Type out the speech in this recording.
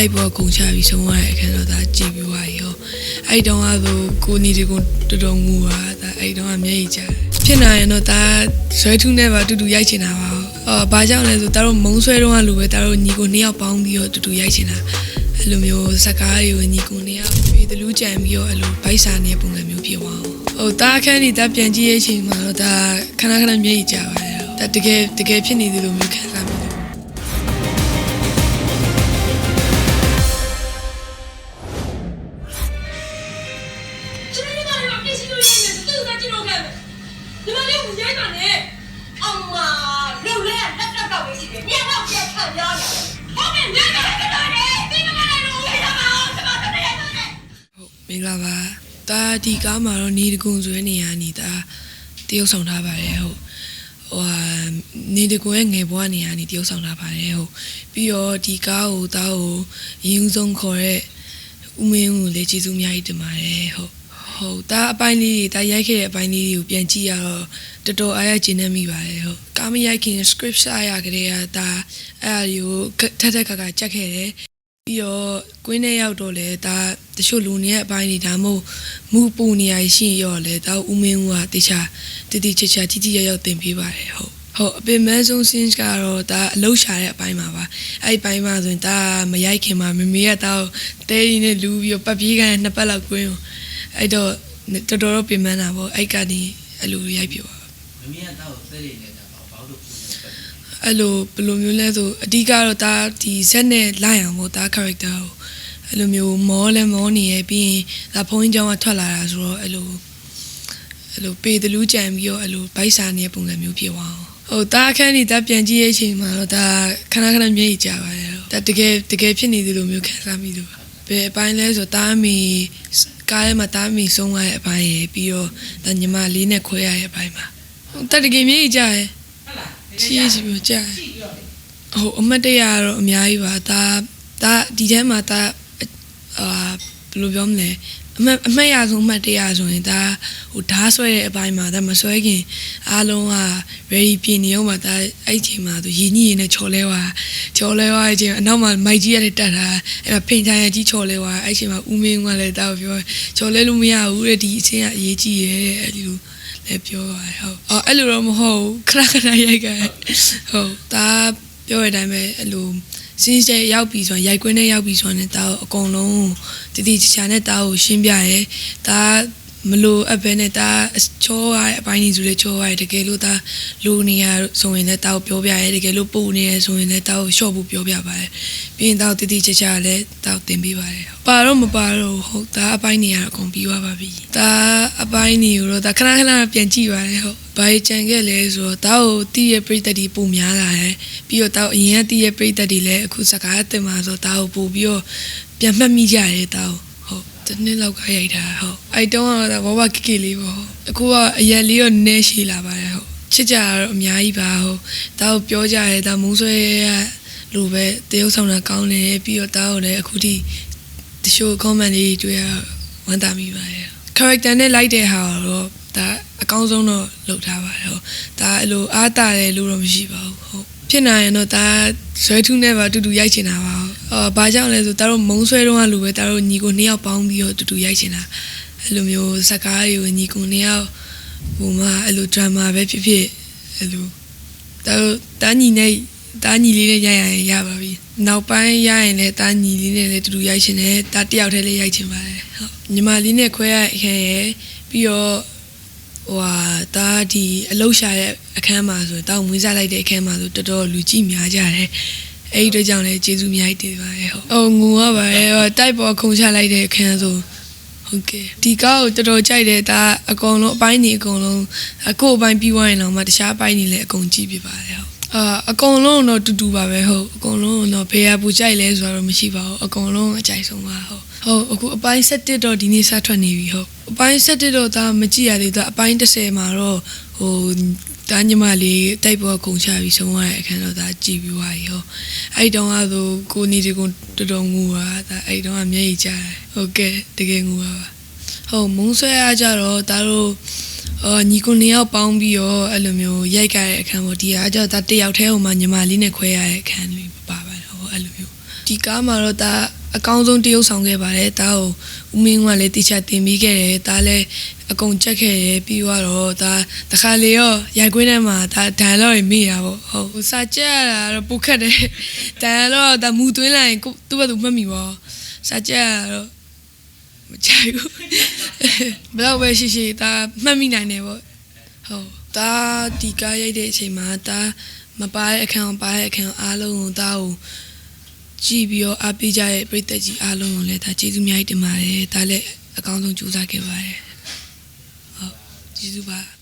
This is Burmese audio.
တိုက်ပေါ်ကုန်ချပြီးဆုံးသွားတဲ့အခန်းတော့ဒါကြည်ပြီးသွားပြီဟောအဲ့တုန်းကဆိုကိုနေဒီကိုတော်တော်ငူပါဒါအဲ့တုန်းကမျက်ရည်ကျတယ်ဖြစ်နိုင်ရင်တော့ဒါဆွဲထုနဲ့ပါတူတူရိုက်ချင်တာပါအော်ဘာကြောင့်လဲဆိုဒါတို့မုံဆွဲတုန်းကလူပဲဒါတို့ညီကိုနှစ်ယောက်ပေါင်းပြီးတော့တူတူရိုက်ချင်တာအဲ့လိုမျိုးစကားတွေကိုညီကိုနှစ်ယောက်ပြီးတလူးကြံပြီးတော့အဲ့လိုဗိုက်စာနေတဲ့ပုံစံမျိုးဖြစ်သွားအောင်ဟိုဒါအခန်းကြီးဒါပြန်ကြည့်ရဲ့အချိန်မှာတော့ဒါခဏခဏမျက်ရည်ကျပါတယ်ဒါတကယ်တကယ်ဖြစ်နေသလိုမျိုးခံစား ဒီမှာလေးကိုရိုက်တာနဲ့အမလူလဲလက်တက်တော့ပဲရှိတယ်။ညတော့ပြန်ခံရတာဟုတ်ပြီရိုက်တာလည်းတော်တယ်ဒီကနေ့လည်းရိုက်တာပါကျွန်တော်တို့ရိုက်တာနဲ့ဟုတ်မင်္ဂလာပါဒါဒီကားမှာတော့နေတကုံဆွဲနေရနေတာတရုပ်ဆောင်ထားပါတယ်ဟုတ်ဟိုဟာနေတကုံရဲ့ငယ်ဘဝနေရနေတရုပ်ဆောင်ထားပါတယ်ဟုတ်ပြီးတော့ဒီကားကိုတားကိုရင်ဦးဆုံးခေါ်တဲ့ဦးမင်းဦးကိုလည်းကျေးဇူးအများကြီးတင်ပါတယ်ဟုတ် ဟုတ်ဒါအပိုင်းလေးတွေဒါရိုက်ခဲ့တဲ့အပိုင်းလေးတွေကိုပြန်ကြည့်ရတော့တော်တော်အားရကျဉ်းနေမိပါတယ်ဟုတ်ကားမရိုက်ခင် script စာရကြတဲ့ကဒါအဲ့အရာတွေကိုထက်ထက်ခါခါကြက်ခဲ့တယ်ပြီးတော့ကွင်းထဲရောက်တော့လေဒါတချို့လူနေရဲ့အပိုင်းတွေဒါမှမဟုတ်မူပူနေရရှိရင်ရောလေဒါဦးမင်းဦးကတခြားတတိချာချာတိတိရရောက်တင်ပေးပါတယ်ဟုတ်ဟုတ်အပင်မန်းဆုံး scenes ကတော့ဒါအလုရှာတဲ့အပိုင်းပါပါအဲ့ဒီပိုင်းမှာဆိုရင်ဒါမရိုက်ခင်မှာမမေကတော့တဲရီနဲ့လူပြီးတော့ပတ်ပြေးကန်နှစ်ပတ်လောက်ကွင်းအဲ့ တော့တော်တော်တော့ပင်မန်းတာပေါ့အဲ့ကနေအလူရိုက်ပြပါမမီးကတော့သဲလေးနေတာပေါ့ဘာလို့ခုနေပတ်အဲ့လိုဘယ်လိုမျိုးလဲဆိုအဓိကတော့ဒါဒီဇက်နဲ့လိုက်အောင်ပေါ့ဒါ character ကိုအဲ့လိုမျိုးမောလဲမောနေရပြီးရင်ဒါဖုန်းကြီးကြောင်းကထွက်လာတာဆိုတော့အဲ့လိုအဲ့လိုပေတလူးကြံပြီးတော့အဲ့လိုဗိုက်စာနေတဲ့ပုံစံမျိုးဖြစ်သွားအောင်ဟုတ်ဒါအခန်းကြီးဒါပြန်ကြည့်ရဲ့အချိန်မှာတော့ဒါခဏခဏမျက်ရည်ကျပါတယ်ဒါတကယ်တကယ်ဖြစ်နေသလိုမျိုးခံစားမိလို့ပါ ဘယ်အပိုင်းလဲဆိုတားမီကားထဲမှာတားမီဆုံးသွားတဲ့အပိုင်းရယ်ပြီးတော့ဒါညီမလေးနဲ့ခွဲရတဲ့အပိုင်းပါဟုတ်ဒါတကယ်မျက်ရည်ကျရယ်ဟုတ်လားချီးစီပြောကြာကြည့်ရောလေဟိုအမတ်တရကတော့အများကြီးပါဒါဒါဒီထဲမှာဒါအာဘယ်လိုပြောမလဲ အမတ်အမတ်ရဆုံးအမတ်တရဆိုရင်ဒါဟိုဓားဆွဲတဲ့အပိုင်းမှာဒါမဆွဲခင်အားလုံးက ready ပြင်နေအောင်မှာဒါအဲ့ဒီချိန်မှာသူရည်ညည်ရည်နဲ့ချော်လဲသွားချော်လဲသွားတဲ့အချိန်အနောက်မှာမိုက်ကြီးရတဲ့တက်တာအဲ့မှာဖင်ချိုင်ရကြီးချော်လဲသွားအဲ့ဒီချိန်မှာဦးမင်းကလည်းဒါကိုပြောချော်လဲလို့မရဘူးတဲ့ဒီအချိန်ကအရေးကြီးရဲ့အဲ့ဒီလိုလည်းပြောပါတယ်ဟုတ်အော်အဲ့လိုတော့မဟုတ်ဘူးခဏခဏရိုက်ခဲ့ဟုတ်ဒါပြောရတဲ့အတိုင်းပဲအဲ့လို စင်းစဲရောက်ပြီဆိုရင်ရိုက်ကွင်းနဲ့ရောက်ပြီဆိုရင်ဒါကိုအကုန်လုံးတတိချာနဲ့ဒါကိုရှင်းပြရဲဒါ မလို့အဘဲနဲ့ဒါချောရတဲ့အပိုင်းကြီးဆိုလေချောရတယ်တကယ်လို့ဒါလူနေရဆိုရင်လည်းဒါကိုပြောပြရဲတကယ်လို့ပူနေရဆိုရင်လည်းဒါကိုရှော့ဖို့ပြောပြပါတယ်ပြီးရင်ဒါကိုတတိချာချာလည်းဒါကိုတင်ပေးပါတယ်ပါတော့မပါတော့ဟုတ်ဒါအပိုင်းနေရအကုန်ပြီးသွားပါပြီဒါအပိုင်းနေတော့ဒါခဏခဏပြန်ကြည့်ပါတယ်ဟုတ်ဘာကြံခဲ့လဲဆိုတော့ဒါကိုတီးရပြိတ္တတွေပုံများလာတယ်ပြီးတော့ဒါကိုအရင်ကတီးရပြိတ္တတွေလည်းအခုစကားတင်မှာဆိုတော့ဒါကိုပို့ပြီးတော့ပြန်မှတ်မိကြရဲဒါကိုဟု တ်တစ်နှစ်လောက်ကရိုက်တာဟုတ်အဲ့တုန်းကတော့ဘာဘာကိကိလေးပေါ့အခုကအရက်လေးတော့နည်းရှိလာပါတယ်ဟုတ်ချစ်ကြတာတော့အများကြီးပါဟုတ်ဒါကိုပြောကြရဲဒါမုံဆွဲရလူပဲတရုပ်ဆောင်တာကောင်းတယ်ပြီးတော့ဒါကိုလည်းအခုထိတချို့ comment လေးတွေ့ရဝမ်းသာမိပါတယ် character နဲ့လိုက်တဲ့ဟာတော့ဒါအကောင်းဆုံးတော့လုပ်ထားပါတယ်ဟုတ်ဒါအဲ့လိုအားတာတယ်လို့တော့မရှိပါဘူးဟုတ် ဖြစ်နိုင်ရင်တော့ဒါဇွဲထုနဲ့ပါတူတူရိုက်ချင်တာပါဟုတ်အော်ဘာကြောင့်လဲဆိုဒါတို့မုံဆွဲတုန်းကလူပဲဒါတို့ညီကိုနှစ်ယောက်ပေါင်းပြီးတော့တူတူရိုက်ချင်တာအဲ့လိုမျိုးစကားတွေကိုညီကိုနှစ်ယောက်ဟိုမှာအဲ့လို drama ပဲဖြစ်ဖြစ်အဲ့လိုဒါတို့တာညီနဲ့တာညီလေးနဲ့ရိုက်ရရင်ရပါပြီနောက်ပိုင်းရရင်လည်းတာညီလေးနဲ့လည်းတူတူရိုက်ချင်တယ်တာတယောက်တည်းလည်းရိုက်ချင်ပါတယ်ဟုတ်ညီမလေးနဲ့ခွဲရအခန်းရယ်ပြီးတော့ ဟိုဟာတာဒီအလုရှာတဲ့အခန်းမှာဆိုရင်တောင်းမွေးစားလိုက်တဲ့အခန်းမှာဆိုတော်တော်လူကြည့်များကြတယ်အဲ့ဒီအတွက်ကြောင့်လည်းကျေးဇူးအများကြီးတင်ပါတယ်ဟုတ်။အော်ငူရပါတယ်ဟိုတိုက်ပေါ်ခုံချလိုက်တဲ့အခန်းဆိုဟုတ်ကဲ့ဒီကားကိုတော်တော်ကြိုက်တယ်ဒါအကုန်လုံးအပိုင်းနေအကုန်လုံးအခုအပိုင်းပြီးသွားရင်တော့မှတခြားအပိုင်းနေလည်းအကုန်ကြည့်ပြပါတယ်ဟုတ် အာအကုန်လုံးတော့တူတူပါပဲဟုတ်အကုန်လုံးတော့ဖေးရပူကြိုက်လဲဆိုတော့မရှိပါဘူးအကုန်လုံးအကြိုက်ဆုံးပါဟုတ်ဟုတ်အခုအပိုင်း7တော့ဒီနေ့စထွက်နေပြီဟုတ်အပိုင်း7တော့ဒါမကြည့်ရသေးဘူးဒါအပိုင်း30မှာတော့ဟိုတာညီမလေးတိုက်ပေါ်ကုန်ချပြီးဆုံးသွားတဲ့အခန်းတော့ဒါကြည့်ပြီးသွားပြီဟုတ်အဲ့တုန်းကဆိုကိုနေဒီကိုတော်တော်ငူပါဒါအဲ့တုန်းကမျက်ရည်ကျတယ်ဟုတ်ကဲ့တကယ်ငူပါပါဟုတ်မုံဆွဲရကြတော့ဒါတို့ အော်ညီကိုနှစ်ယောက်ပေါင်းပြီးတော့အဲ့လိုမျိုးရိုက်ကြတဲ့အခန်းပေါ့ဒီအားကြောင့်ဒါတစ်ယောက်တည်းဟိုမှာညီမလေးနဲ့ခွဲရတဲ့အခန်းလေးပါပါတယ်ဟုတ်အဲ့လိုမျိုးဒီဒီကားမှာတော့ဒါအကောင်းဆုံးတရုပ်ဆောင်ခဲ့ပါတယ်ဒါကိုဦးမင်းကလည်းတိကျတင်ပြီးခဲ့တယ်ဒါလည်းအကုန်ချက်ခဲ့တယ်ပြီးတော့ဒါတခါလေရောရိုက်ခွင်းထဲမှာဒါဒန်လော့ရမိရပေါ့ဟုတ်စာချက်ရတာတော့ပုတ်ခတ်တယ်ဒန်လော့ဒါမူသွင်းလိုက်ရင်ကိုသူ့ဘက်သူမှတ်မိပါစာချက်ရတာတော့ မကြိုက်ဘူးဘယ်တော့ပဲရှိရှိဒါမှတ်မိနိုင်တယ်ပေါ့ဟုတ်ဒါဒီကားရိုက်တဲ့အချိန်မှာဒါမပါတဲ့အခန်းအောင်ပါတဲ့အခန်းအားလုံးကိုဒါကိုကြည့်ပြီးတော့အားပေးကြတဲ့ပြည်သက်ကြီးအားလုံးကိုလည်းဒါကျေးဇူးအများကြီးတင်ပါတယ်ဒါလည်းအကောင်းဆုံးကြိုးစားခဲ့ပါတယ်ဟုတ်ကျေးဇူးပါ